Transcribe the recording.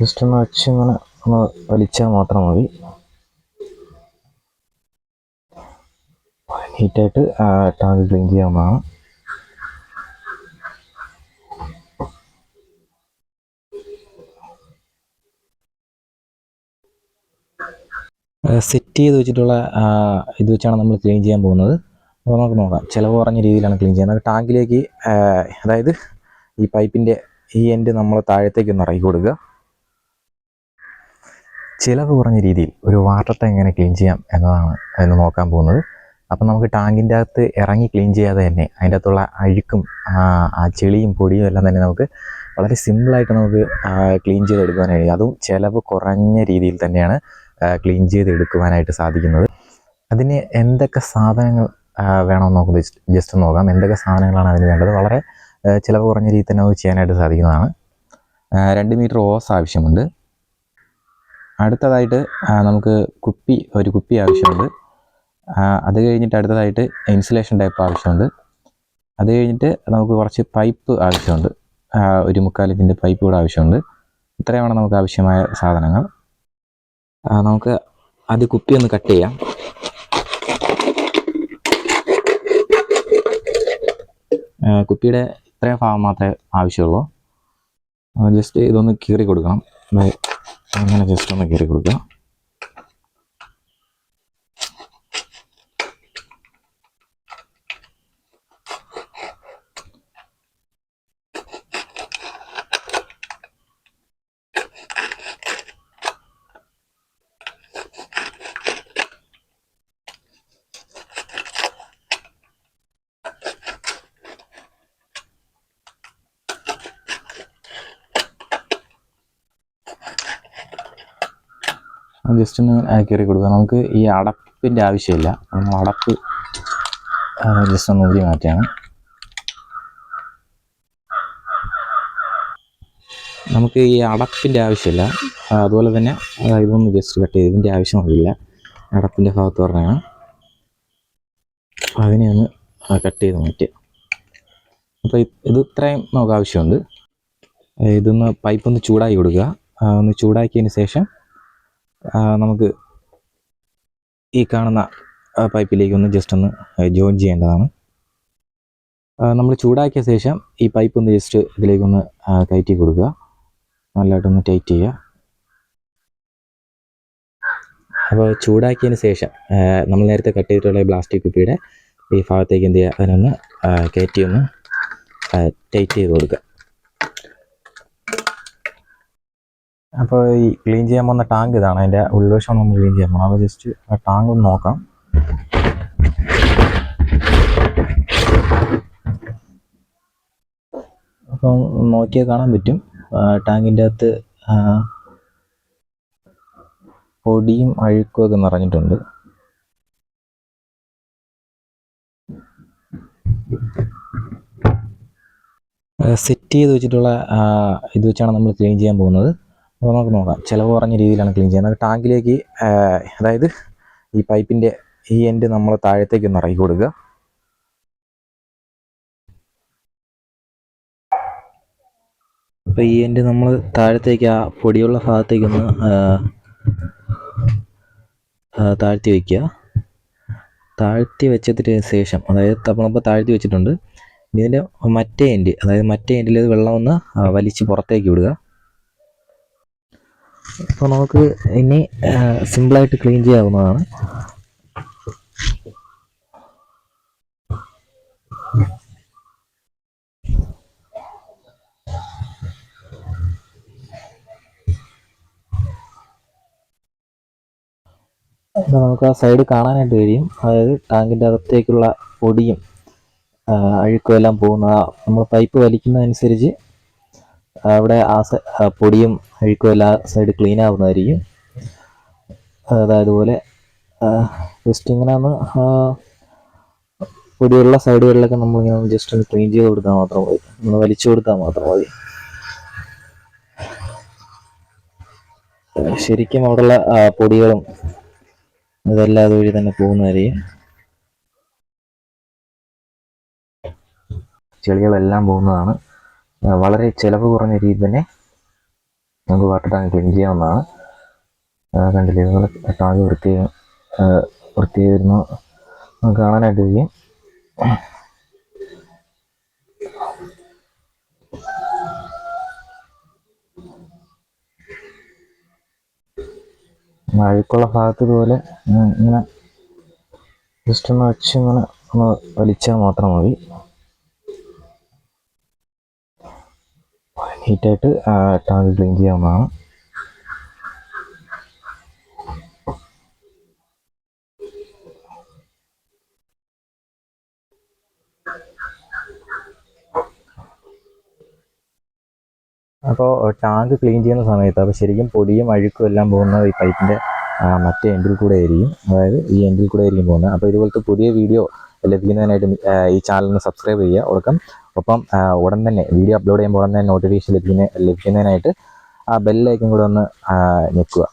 Just ഒന്ന് വെച്ച് ഇങ്ങനെ ഒന്ന് വലിച്ചാൽ മാത്രം മതി. നീറ്റായിട്ട് ടാങ്ക് ക്ലീൻ ചെയ്യാവുന്നതാണ് സെറ്റ് ചെയ്ത് വെച്ചിട്ടുള്ള ഇത് വെച്ചാണ് നമ്മൾ ക്ലീൻ ചെയ്യാൻ പോകുന്നത്. അപ്പോൾ നമുക്ക് നോക്കാം. ചിലവ് കുറഞ്ഞ രീതിയിലാണ് ക്ലീൻ ചെയ്യുന്നത്. ടാങ്കിലേക്ക് അതായത് ഈ പൈപ്പിന്റെ ഈ എൻഡ് നമ്മൾ താഴത്തേക്ക് ഒന്ന് ഇറക്കി കൊടുക്കുക. ചിലവ് കുറഞ്ഞ രീതിയിൽ ഒരു വാട്ടർ ടാങ്ക് എങ്ങനെ ക്ലീൻ ചെയ്യാം എന്നതാണ് ഇന്ന് നോക്കാൻ പോകുന്നത്. അപ്പം നമുക്ക് ടാങ്കിന്റെ അകത്ത് ഇറങ്ങി ക്ലീൻ ചെയ്യാതെ തന്നെ അതിന്റെ അകത്തുള്ള അഴുക്കും ആ, ചെളിയും പൊടിയും എല്ലാം തന്നെ നമുക്ക് വളരെ സിമ്പിളായിട്ട് നമുക്ക് ക്ലീൻ ചെയ്തെടുക്കാനായി അതും ചിലവ് കുറഞ്ഞ രീതിയിൽ തന്നെയാണ് ക്ലീൻ ചെയ്തെടുക്കുവാനായിട്ട് സാധിക്കുന്നത്. അതിന് എന്തൊക്കെ സാധനങ്ങൾ വേണമെന്ന് നമുക്ക് ജസ്റ്റ് നോക്കാം. എന്തൊക്കെ സാധനങ്ങളാണ് അതിന് വേണ്ടത്? വളരെ ചിലവ് കുറഞ്ഞ രീതിയിൽ തന്നെ നമുക്ക് ചെയ്യാനായിട്ട് സാധിക്കുന്നതാണ്. രണ്ട് മീറ്റർ ഓസ് ആവശ്യമുണ്ട്. അടുത്തതായിട്ട് നമുക്ക് കുപ്പി ഒരു കുപ്പി ആവശ്യമുണ്ട്. അത് കഴിഞ്ഞിട്ട് അടുത്തതായിട്ട് ഇൻസുലേഷൻ ടൈപ്പ് ആവശ്യമുണ്ട്. അത് കഴിഞ്ഞിട്ട് നമുക്ക് കുറച്ച് പൈപ്പ് ആവശ്യമുണ്ട്. ഒരു മുക്കാൽ ഇഞ്ചിന്റെ പൈപ്പ് കൂടെ ആവശ്യമുണ്ട്. ഇത്രയുമാണ് നമുക്ക് ആവശ്യമായ സാധനങ്ങൾ. നമുക്ക് അത് കുപ്പി ഒന്ന് കട്ട് ചെയ്യാം. കുപ്പിയുടെ ഇത്രയും ഭാഗം മാത്രമേ ആവശ്യമുള്ളൂ. ജസ്റ്റ് ഇതൊന്ന് കീറി കൊടുക്കണം. അങ്ങനെ ജസ്റ്റ് ഒന്ന് കയറി കൊടുക്കുക ജസ്റ്റ് ഒന്ന് കയറി കൊടുക്കുക. നമുക്ക് ഈ അടപ്പിന്റെ ആവശ്യമില്ല. നമ്മൾ അടപ്പ് ജസ്റ്റ് ഒന്ന് ഊരി മാറ്റിയാണ്. നമുക്ക് ഈ അടപ്പിന്റെ ആവശ്യമില്ല. അതുപോലെ തന്നെ ഇതൊന്ന് ജസ്റ്റ് കട്ട് ചെയ്ത് ഇതിന്റെ ആവശ്യമൊന്നുമില്ല. അടപ്പിന്റെ ഭാഗത്ത് പറഞ്ഞാണ്. അതിനെ ഒന്ന് കട്ട് ചെയ്ത് മാറ്റുക അപ്പോൾ ഇത് ഇത് ഇത്രയും നമുക്ക് ആവശ്യമുണ്ട്. ഇതൊന്ന് പൈപ്പ് ഒന്ന് ചൂടാക്കി കൊടുക്കുക. ഒന്ന് ചൂടാക്കിയതിന് ശേഷം നമുക്ക് ഈ കാണുന്ന പൈപ്പിലേക്ക് ഒന്ന് ജസ്റ്റ് ഒന്ന് ജോയിൻ ചെയ്യേണ്ടതാണ്. നമ്മൾ ചൂടാക്കിയ ശേഷം ഈ പൈപ്പ് ഒന്ന് ജസ്റ്റ് ഇതിലേക്ക് ഒന്ന് കയറ്റി കൊടുക്കുക. നല്ലതായിട്ടൊന്ന് ടൈറ്റ് ചെയ്യുക. അപ്പോൾ ചൂടാക്കിയതിന് ശേഷം നമ്മൾ നേരത്തെ കട്ട് ചെയ്തിട്ടുള്ള പ്ലാസ്റ്റിക് കുപ്പിയുടെ ഈ ഭാഗത്തേക്ക് എന്ത് ചെയ്യുക? അതിനൊന്ന് കയറ്റി ഒന്ന് ടൈറ്റ് ചെയ്ത് കൊടുക്കുക. അപ്പോൾ ഈ ക്ലീൻ ചെയ്യാൻ പോകുന്ന ടാങ്ക് ഇതാണ്. അതിന്റെ ഉൾവശം നമ്മൾ ക്ലീൻ ചെയ്യാൻ പോകണം അപ്പോൾ ജസ്റ്റ് ആ ടാങ്ക് ഒന്ന് നോക്കാം. അപ്പം നോക്കിയാൽ കാണാൻ പറ്റും. ടാങ്കിന്റെ അകത്ത് പൊടിയും അഴുക്കും ഒക്കെ നിറഞ്ഞിട്ടുണ്ട്. സെറ്റ് ചെയ്ത് വെച്ചിട്ടുള്ള ഇത് വെച്ചാണ് നമ്മൾ ക്ലീൻ ചെയ്യാൻ പോകുന്നത്. അപ്പോൾ നമുക്ക് നോക്കാം. ചിലവ് കുറഞ്ഞ രീതിയിലാണ് ക്ലീൻ ചെയ്യുന്നത്. ടാങ്കിലേക്ക് അതായത് ഈ പൈപ്പിന്റെ ഈ എൻഡ് നമ്മൾ താഴത്തേക്ക് ഒന്ന് ഇറക്കി കൊടുക്കുക. അപ്പോൾ ഈ എൻഡ് നമ്മൾ താഴത്തേക്ക് ആ പൊടിയുള്ള ഭാഗത്തേക്കൊന്ന് താഴ്ത്തി വയ്ക്കുക താഴ്ത്തി വെച്ചതിന് ശേഷം അതായത് നമ്മളിപ്പോൾ താഴ്ത്തി വെച്ചിട്ടുണ്ട്. ഇതിന്റെ മറ്റേ എൻഡ് അതായത് മറ്റേ എൻഡിൽ വെള്ളം ഒന്ന് വലിച്ച് പുറത്തേക്ക് വിടുക. അപ്പോൾ നമുക്ക് ഇനി സിമ്പിളായിട്ട് ക്ലീൻ ചെയ്യാവുന്നതാണ്. നമുക്ക് ആ സൈഡ് കാണാനായിട്ട് കഴിയും. അതായത് ടാങ്കിന്റെ അകത്തേക്കുള്ള പൊടിയും അഴുക്കും എല്ലാം പോകുന്ന നമ്മൾ പൈപ്പ് വലിക്കുന്നതനുസരിച്ച് അവിടെ ആ പൊടിയും അഴുക്കും എല്ലാ സൈഡ് ക്ലീൻ ആവുന്നതായിരിക്കും. അതായത് പോലെ ജസ്റ്റ് ഇങ്ങനെ ഒന്ന് പൊടിയുള്ള സൈഡുകളിലൊക്കെ നമ്മളിങ്ങനെ ജസ്റ്റ് ഒന്ന് ക്ലീൻ ചെയ്ത് കൊടുത്താൽ മാത്രം മതി. ഒന്ന് വലിച്ചു കൊടുത്താൽ മാത്രം മതി. ശരിക്കും അവിടെയുള്ള പൊടികളും ഇതെല്ലാം അതുവഴി തന്നെ പോകുന്നതായിരിക്കും. ചെളികളെല്ലാം പോകുന്നതാണ്. വളരെ ചിലവ് കുറഞ്ഞ രീതി തന്നെ നമുക്ക് വാട്ടർ ടാങ്ക് ക്ലീൻ ചെയ്യാവുന്നതാണ്. കണ്ടില്ലേ നിങ്ങൾ ടാങ്ക് വൃത്തി ആ, വൃത്തിയായി വരുന്നു നമുക്ക് കാണാനായിട്ട് കഴിയും. അഴുക്കുള്ള ഭാഗത്ത് ഇതുപോലെ ഇങ്ങനെ ജസ്റ്റ് ഒന്ന് വെച്ച് ഇങ്ങനെ ഒന്ന് വലിച്ചാൽ മാത്രം മതി. നീറ്റായിട്ട് ടാങ്ക് ക്ലീൻ ചെയ്യാവുന്നതാണ്. അപ്പോൾ ടാങ്ക് ക്ലീൻ ചെയ്യുന്ന സമയത്ത് അപ്പോൾ ശരിക്കും പൊടിയും അഴുക്കും എല്ലാം പോകുന്നത് ഈ പൈപ്പിന്റെ മറ്റേ എൻഡിൽ കൂടെ ആയിരിക്കും. അതായത് ഈ എൻഡിൽ കൂടെ ആയിരിക്കും പോകുന്നത്. അപ്പോൾ ഇതുപോലത്തെ പുതിയ വീഡിയോ ലഭിക്കുന്നതിനായിട്ട് ഈ ചാനലിന് സബ്സ്ക്രൈബ് ചെയ്യുക. ഒടുക്കം ഒപ്പം ഉടൻ തന്നെ വീഡിയോ അപ്ലോഡ് ചെയ്യുമ്പോൾ ഉടൻ തന്നെ നോട്ടിഫിക്കേഷൻ ലഭിക്കുന്ന ലഭിക്കുന്നതിനായിട്ട് ആ ബെല്ലൈക്കും കൂടെ ഒന്ന് ഞെക്കുക.